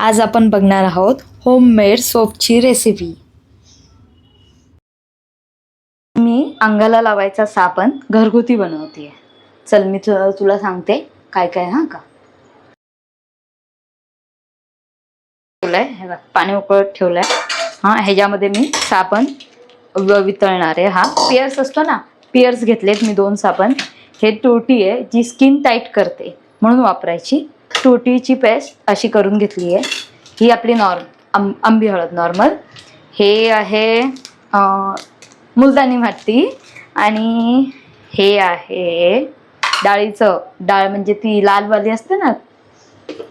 आज आपण बघणार आहोत होममेड सोपची रेसिपी मी अंगाला लावायचा साबण घरगुती बनवते. चल मी तुला तुला सांगते काय काय हा का? ठेवलंय हे बघ, पाणी उकळत ठेवलंय. हा ह्याच्यामध्ये मी साबण वितळणार आहे. हा पिअर्स असतो ना पिअर्स घेतलेत मी दोन साबण. हे टोटी आहे जी स्किन टाईट करते म्हणून वापरायची. टोटीची पेस्ट अशी करून घेतली आहे. ही आपली नॉर्म आं आंबी हळद नॉर्मल. हे आहे मुलतानी माती आणि हे आहे डाळीचं डाळ म्हणजे ती लालवाली असते ना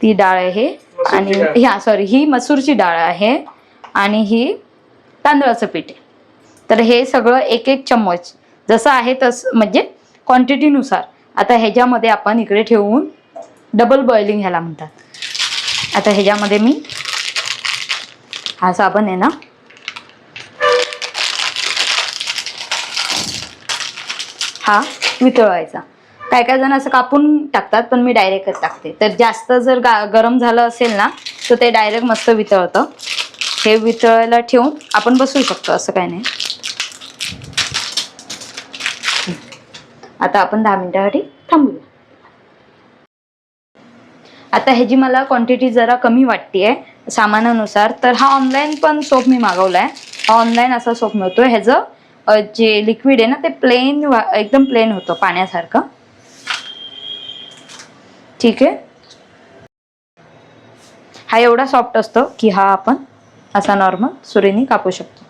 ती डाळ आहे. आणि ह्या सॉरी ही मसूरची डाळ आहे आणि ही तांदळाचं पीठ आहे. तर हे सगळं एक एक चम्मच जसं आहे तसं म्हणजे क्वांटिटीनुसार आता ह्याच्यामध्ये आपण इकडे ठेवून डबल बॉइलिंग ह्याला म्हणतात. आता ह्याच्यामध्ये मी हा साबण आहे ना. हा वितळवायचा. काय काय जण असं कापून टाकतात पण मी डायरेक्टच टाकते. तर जास्त जर गा गरम झालं असेल ना तर ते डायरेक्ट मस्त वितळतं. हे वितळायला ठेवून आपण बसू शकतो असं काही नाही. आता आपण दहा मिनिटासाठी थांबूया. आता ह्याची मला क्वांटिटी जरा कमी वाटते सामानानुसार. तर हा ऑनलाईन पण सोप मी मागवलाय. हा ऑनलाईन असा सोप मिळतो ह्याचं अ, जे लिक्विड आहे ना ते प्लेन एकदम प्लेन होतं पाण्यासारखं. ठीक आहे? हा एवढा सॉफ्ट असतो की हा आपण असा नॉर्मल सुरीने कापू शकतो.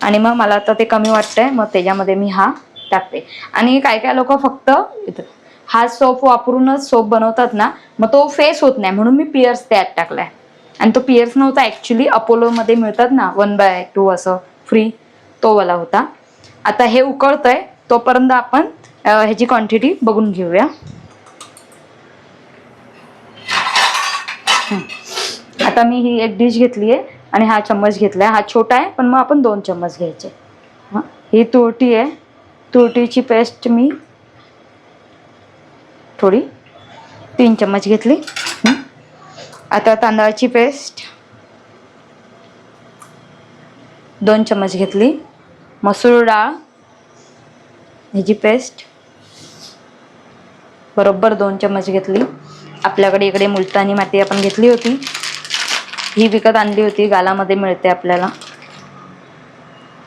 आणि मग मला आता ते कमी वाटतंय मग त्याच्यामध्ये मी हा टाकते. आणि काय काय लोक फक्त इथं हा सोप वापरूनच सोप बनवतात ना मग तो फेस होत नाही. म्हणून मी पिअर्स त्यात टाकलाय. आणि तो पिअर्स नव्हता ॲक्च्युली अपोलोमध्ये मिळतात ना वन बाय टू असं फ्री तो वाला होता. आता हे उकळतंय तोपर्यंत आपण ह्याची क्वांटिटी बघून घेऊया. आता मी ही एक डिश घेतली आहे आणि हा चम्मच घेतलाय. हा छोटा आहे पण मग आपण दोन चम्मच घ्यायचे. हां. ही तुरटी आहे. तुरटीची पेस्ट मी थोडी. तीन चम्मच घेतली. आता तांदळाची पेस्ट. दोन चम्मच घेतली. मसूर डाळ. ह्याची पेस्ट. बरोबर दोन चम्मच घेतली. आपल्याकडे इकडे मुलतानी माती आपण घेतली होती. ही विकत आणली होती. गालामध्ये मिळते आपल्याला.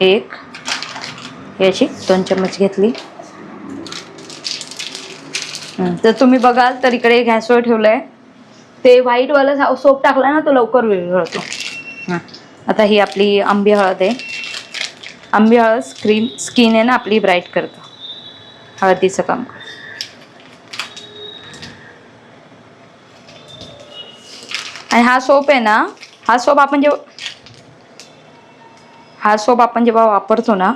एक. याची दोन चम्मच घेतली. तर तुम्ही बघाल तर इकडे गॅसवर ठेवलंय. ते व्हाईटवाला सोप टाकला ना तो लवकर विरघळतो हं. आता ही आपली आंबी हळद आहे. आंबी हळद स्क्रीन स्किन आहे ना आपली ब्राईट करतं. हळदीचं काम करतं. आणि हा सोप आहे ना हा सोप आपण जेव्हा हा सोप आपण जेव्हा वापरतो ना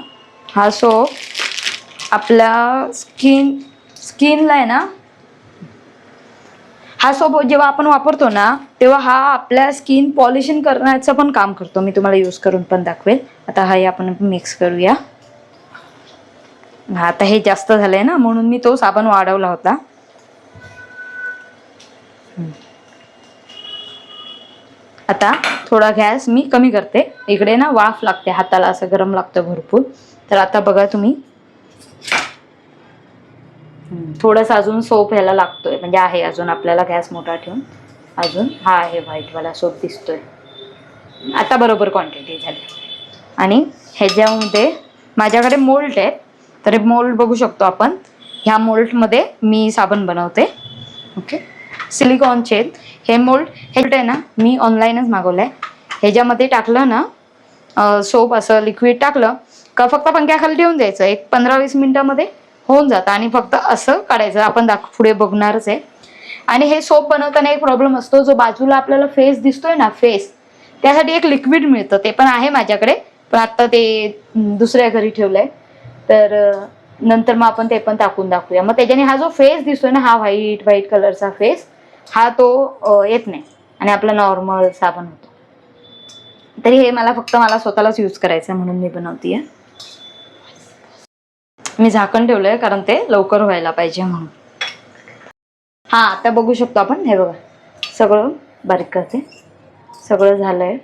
हा सोप आपल्या स्किन स्किनला आहे ना हा सोप जेव्हा आपण वापरतो ना तेव्हा हा आपल्या स्किन पॉलिशिंग करण्याचं पण काम करतो. मी तुम्हाला यूज करून पण दाखवेल. आता हा आपण मिक्स करूया. आता हे जास्त झालंय ना म्हणून मी तो साबण वाढवला होता. आता थोडा गॅस मी कमी करते. इकडे ना वाफ लागते हाताला असं गरम लागतं भरपूर. तर आता बघा तुम्ही थोडंसं अजून सोप ह्याला लागतोय. म्हणजे आहे अजून आपल्याला गॅस मोठा ठेवून. अजून हा आहे व्हाईटवाला सोप दिसतोय. आता बरोबर क्वांटिटी झाली. आणि ह्याच्यामध्ये माझ्याकडे मोल्ट आहेत. तर मोल्ड बघू शकतो आपण. ह्या मोल्टमध्ये मी साबण बनवते. ओके सिलिकॉनचे आहेत. हे मोल्ड हे आहे ना मी ऑनलाईनच मागवलं आहे ह्याच्यामध्ये टाकलं ना सोप असं लिक्विड टाकलं का फक्त पंख्याखाली ठेवून द्यायचं? एक पंधरा वीस मिनिटामध्ये होऊन जातं. आणि फक्त असं काढायचं. आपण दाख पुढे बघणारच आहे. आणि हे सोप बनवताना एक प्रॉब्लेम असतो. जो बाजूला आपल्याला फेस दिसतोय ना फेस त्यासाठी एक लिक्विड मिळतं. ते पण आहे माझ्याकडे. पण आत्ता ते दुसऱ्या घरी ठेवलंय. तर नंतर मग आपण ते पण टाकून दाखवूया. मग त्याच्याने हा जो फेस दिसतोय ना हा व्हाईट व्हाईट कलरचा फेस हा तो येत नाही. आणि आपला नॉर्मल साबण होतो. तरी हे मला फक्त मला स्वतःलाच यूज करायचं आहे म्हणून मी बनवतीये. मी झाकण ठेवलंय कारण ते लवकर व्हायला पाहिजे म्हणून. हा आता बघू शकतो आपण. हे बघा. सगळं बारीक करते. सगळं झालंय.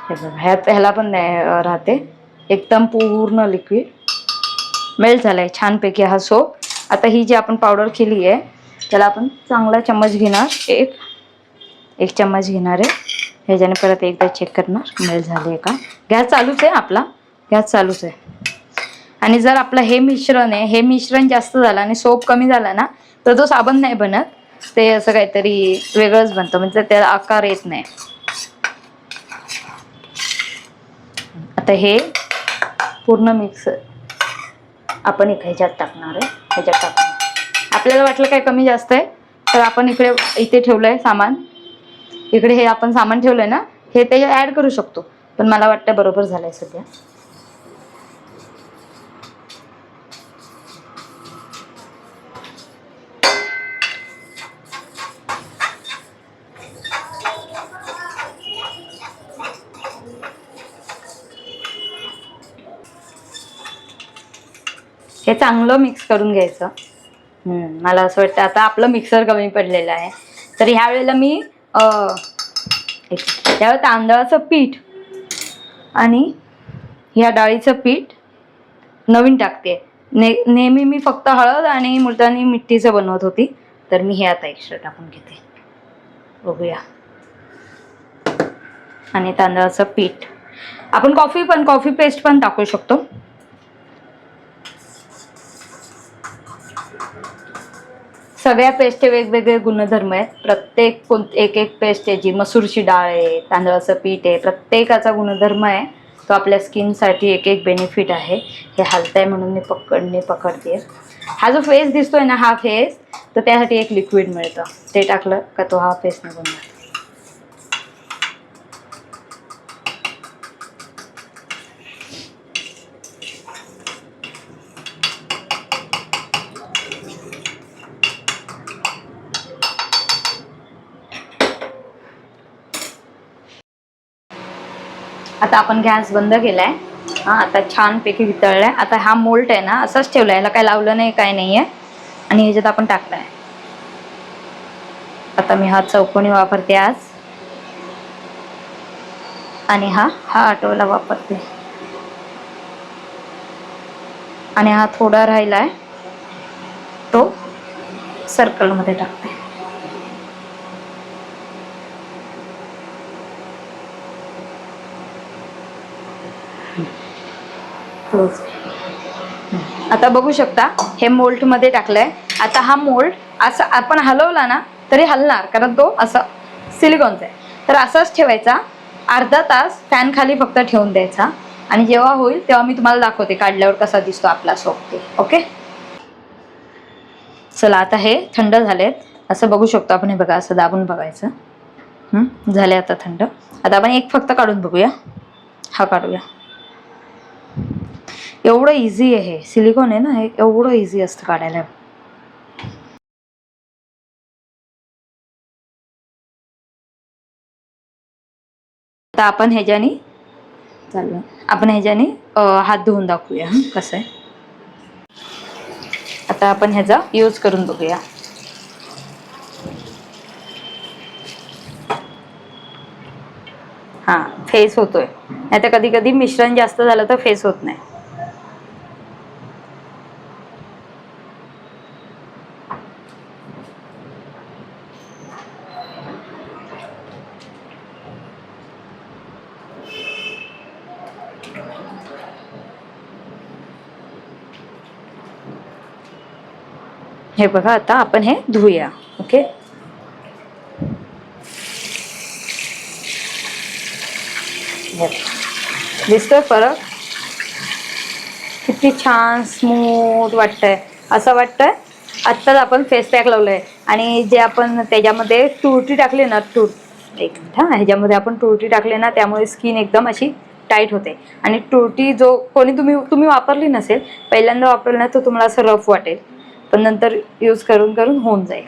हे बघा. ह्यात ह्याला पण नाही राहते. एकदम पूर्ण लिक्विड मेल्ट झालाय. छानपैकी हा सोप आता ही जी आपण पावडर केली आहे त्याला आपण चांगला चम्मच घेणार. एक एक चम्मच घेणार आहे. ह्याच्याने परत एकदा चेक करणार मेल्ट आहे का? गॅस चालूच आहे आपला. गॅस चालूच आहे. आणि जर आपलं हे मिश्रण आहे हे मिश्रण जास्त झालं आणि सोप कमी झाला ना तर तो साबण नाही बनत. ते असं काहीतरी वेगळंच बनतं म्हणजे त्याला आकार येत नाही. आता हे पूर्ण मिक्स आपण एक ह्याच्यात टाकणार आहे. ह्याच्यात टाकणार. आपल्याला वाटलं काय कमी जास्त आहे तर आपण इकडे इथे ठेवलं आहे सामान. इकडे हे आपण सामान ठेवलंय ना हे ते ऍड करू शकतो. पण मला वाटतं बरोबर झालंय सध्या. हे चांगलं मिक्स करून घ्यायचं. मला असं वाटतं. आता आपलं मिक्सर कमी पडलेलं आहे. तर ह्या वेळेला मी त्यावर तांदळाचं पीठ आणि ह्या डाळीचं पीठ नवीन टाकते. ने नेहमी मी फक्त हळद आणि मुलतानी मिठीचं बनवत होती. तर मी हे आता एक्स्ट्रा टाकून घेते. बघूया. आणि तांदळाचं पीठ. आपण कॉफी पण कॉफी पेस्ट पण टाकू शकतो. सगळ्या पेस्टचे वेगवेगळे गुणधर्म आहेत. प्रत्येक कोण एक एक पेस्ट आहे जी मसूरची डाळ आहे तांदळाचं पीठ आहे प्रत्येकाचा गुणधर्म आहे. तो आपल्या स्किनसाठी एक एक बेनिफिट आहे. हे हलतंय म्हणून मी पकडणे पकडते हा जो फेस दिसतोय ना हा फेस तर त्यासाठी एक लिक्विड मिळतं. ते टाकलं का तो हा फेस निघून जातो. आता आपण गॅस बंद केलाय. हा आता छानपैकी वितळलाय. आता हा मोल्ट आहे ना असाच ठेवलाय. याला काय लावलं नाही काय नाहीये. आणि ह्याच्यात आपण टाकलाय. आता मी हा चौकोनी वापरते आज. आणि हा हा आटोला वापरते. आणि हा थोडा राहिलाय. तो सर्कलमध्ये टाकते. आता बघू शकता हे मोल्टमध्ये टाकलंय. आता हा मोल्ट असं आपण हलवला ना तरी हलणार कारण तो असा सिलिकॉनचा आहे. तर असाच ठेवायचा. अर्धा तास फॅन खाली फक्त ठेवून द्यायचा. आणि जेव्हा होईल तेव्हा मी तुम्हाला दाखवते काढल्यावर कसा दिसतो आपला सोप ते ओके? चला आता हे थंड झालेत. असं बघू शकतो आपण हे बघा असं दाबून बघायचं. झाले आता थंड. आता आपण एक फक्त काढून बघूया. हा काढूया. एवढं इझी आहे. सिलिकॉन आहे ना हे एवढं इझी असतं काढायला. आता आपण ह्याच्याने चाललं. आपण ह्याच्याने हात धुवून दाखवूया. कसं आहे? आता आपण ह्याचा यूज करून बघूया. हा फेस होतोय. नाही तर कधी कधी मिश्रण जास्त झालं तर फेस होत नाही. हे बघा आता आपण हे धुया ओके? दिसतोय फरक? किती छान स्मूथ वाटतंय. असं वाटतंय आत्ताच आपण फेस पॅक लावलंय. आणि जे आपण त्याच्यामध्ये तुरटी टाकली ना तूर एक ह्याच्यामध्ये आपण तुरटी टाकली ना त्यामुळे स्किन एकदम अशी टाईट होते. आणि तुरटी जो कोणी तुम्ही तुम्ही वापरली नसेल पहिल्यांदा वापरली ना तर तुम्हाला असं रफ वाटेल. पण नंतर यूज करून करून होऊन जाईल.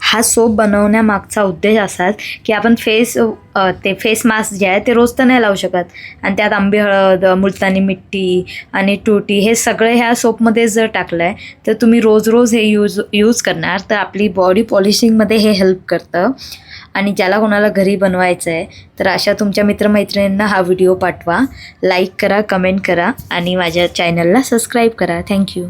हा सोप बनवण्यामागचा उद्देश असाच की आपण फेस ते फेस मास्क जे आहे ते रोज तर नाही लावू शकत. आणि त्यात आंबे हळद मुलतानी मिट्टी आणि टुटी हे सगळं ह्या सोपमध्ये जर टाकलं आहे तर तुम्ही रोज रोज हे यूज यूज करणार. तर आपली बॉडी पॉलिशिंगमध्ये हे हेल्प करतं. आणि ज्याला कोणाला घरी बनवायचं आहे तर अशा तुमच्या मित्रमैत्रिणींना हा व्हिडिओ पाठवा. लाईक करा कमेंट करा आणि माझ्या चॅनलला सबस्क्राईब करा. थँक्यू